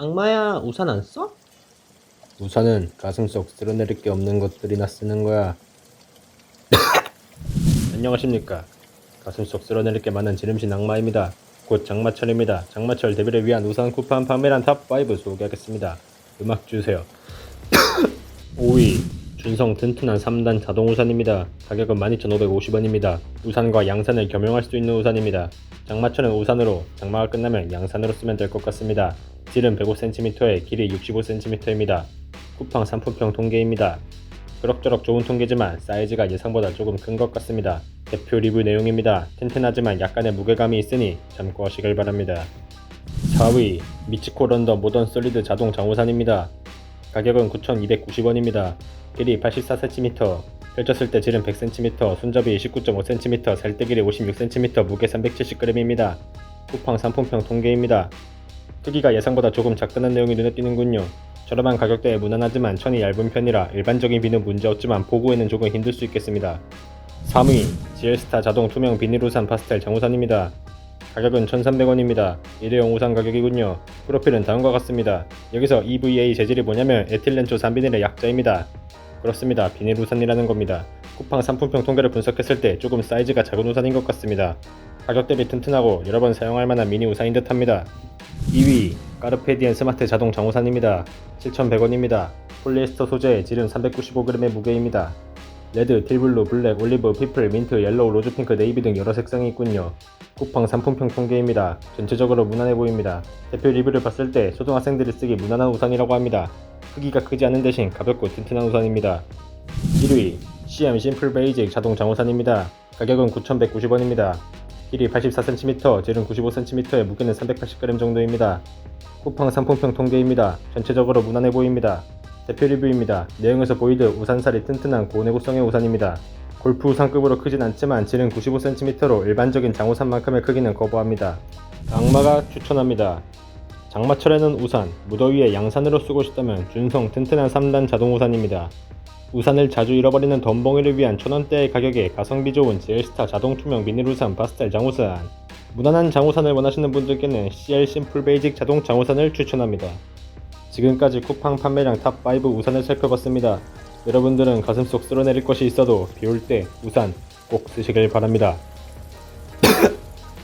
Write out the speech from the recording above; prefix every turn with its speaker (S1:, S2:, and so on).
S1: 악마야, 우산 안 써?
S2: 우산은 가슴 속 쓸어내릴 게 없는 것들이나 쓰는 거야. 안녕하십니까. 가슴 속 쓸어내릴 게 많은 지름신 악마입니다. 곧 장마철입니다. 장마철 데뷔를 위한 우산 쿠팡 판매란 탑5 소개하겠습니다. 음악 주세요. 5위 준성 튼튼한 3단 자동 우산입니다. 가격은 12,550원입니다. 우산과 양산을 겸용할 수 있는 우산입니다. 장마철은 우산으로, 장마가 끝나면 양산으로 쓰면 될 것 같습니다. 질은 105cm에 길이 65cm입니다. 쿠팡 상품평 통계입니다. 그럭저럭 좋은 통계지만 사이즈가 예상보다 조금 큰 것 같습니다. 대표 리뷰 내용입니다. 튼튼하지만 약간의 무게감이 있으니 참고하시길 바랍니다. 4위 미치코 런더 모던 솔리드 자동 장우산입니다. 가격은 9,290원입니다. 길이 84cm, 펼쳤을 때 질은 100cm, 손잡이 19.5cm, 살때 길이 56cm, 무게 370g입니다. 쿠팡 상품평 통계입니다. 크기가 예상보다 조금 작다는 내용이 눈에 띄는군요. 저렴한 가격대에 무난하지만 천이 얇은 편이라 일반적인 비는 문제없지만 보구에는 조금 힘들 수 있겠습니다. 3위 지엘스타 자동 투명 비닐 우산 파스텔 장우산입니다. 가격은 1,300원입니다. 일회용 우산 가격이군요. 프로필은 다음과 같습니다. 여기서 EVA 재질이 뭐냐면 에틸렌초 3비닐의 약자입니다. 그렇습니다. 비닐 우산이라는 겁니다. 쿠팡 상품평 통계를 분석했을 때 조금 사이즈가 작은 우산인 것 같습니다. 가격 대비 튼튼하고 여러 번 사용할 만한 미니 우산인 듯 합니다. 2위 까르페디엔 스마트 자동 장우산입니다. 7,100원입니다. 폴리에스터 소재 질은 395g의 무게입니다. 레드, 딜블루, 블랙, 올리브, 피플, 민트, 옐로우, 로즈핑크, 네이비 등 여러 색상이 있군요. 쿠팡 상품평 통계입니다. 전체적으로 무난해 보입니다. 대표 리뷰를 봤을 때 초등학생들이 쓰기 무난한 우산이라고 합니다. 크기가 크지 않은 대신 가볍고 튼튼한 우산입니다. 1위 CM 심플 베이직 자동 장우산입니다. 가격은 9,190원입니다. 길이 84cm, 질은 95cm에 무게는 380g 정도입니다. 쿠팡 상품평 통계입니다. 전체적으로 무난해 보입니다. 대표 리뷰입니다. 내용에서 보이듯 우산살이 튼튼한 고내구성의 우산입니다. 골프 우산급으로 크진 않지만 질은 95cm로 일반적인 장우산만큼의 크기는 거부합니다. 악마가 추천합니다. 장마철에는 우산, 무더위에 양산으로 쓰고 싶다면 준성 튼튼한 3단 자동 우산입니다. 우산을 자주 잃어버리는 덤벙이를 위한 천원대의 가격에 가성비 좋은 제일스타 자동 투명 비닐 우산 파스텔 장우산 무난한 장우산을 원하시는 분들께는 CL 심플 베이직 자동 장우산을 추천합니다. 지금까지 쿠팡 판매량 탑5 우산을 살펴봤습니다. 여러분들은 가슴속 쓸어내릴 것이 있어도 비올 때 우산 꼭 쓰시길 바랍니다.